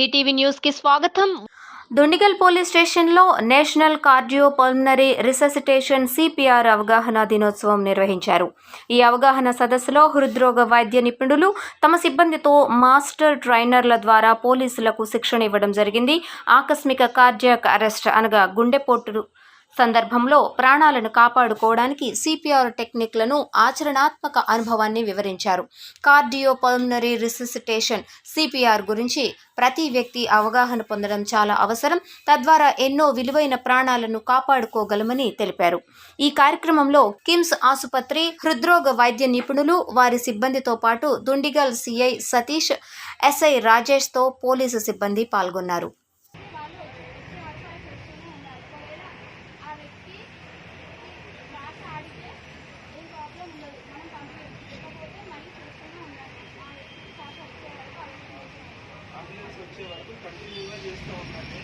DTV న్యూస్కి స్వాగతం. Dundigal police స్టేషన్లో national cardio pulmonary resuscitation CPR అవగాహన దినోత్సవం నిర్వహించారు. ఈ అవగాహన సదస్సులో హృద్రోగ వైద్య నిపుణులు తమ సిబ్బందితో మాస్టర్ ట్రైనర్ల ద్వారా పోలీసులకు శిక్షణ ఇవ్వడం జరిగింది. ఆకస్మిక కార్డియాక్ అరెస్ట్ అనగా గుండెపోటు సందర్భంలో ప్రాణాలను కాపాడుకోవడానికి సిపిఆర్ టెక్నిక్లను ఆచరణాత్మక అనుభవాన్ని వివరించారు. కార్డియో పల్మనరీ రిససిటేషన్ సిపిఆర్ గురించి ప్రతి వ్యక్తి అవగాహన పొందడం చాలా అవసరం. తద్వారా ఎన్నో విలువైన ప్రాణాలను కాపాడుకోగలమని తెలిపారు. ఈ కార్యక్రమంలో కిమ్స్ ఆసుపత్రి హృద్రోగ వైద్య నిపుణులు వారి సిబ్బందితో పాటు దుండిగల్ సిఐ సతీష్ ఎస్ఐ రాజేష్తో పోలీసు సిబ్బంది పాల్గొన్నారు. వచ్చే వరకు కంటిన్యూగా చేస్తూ ఉండాలి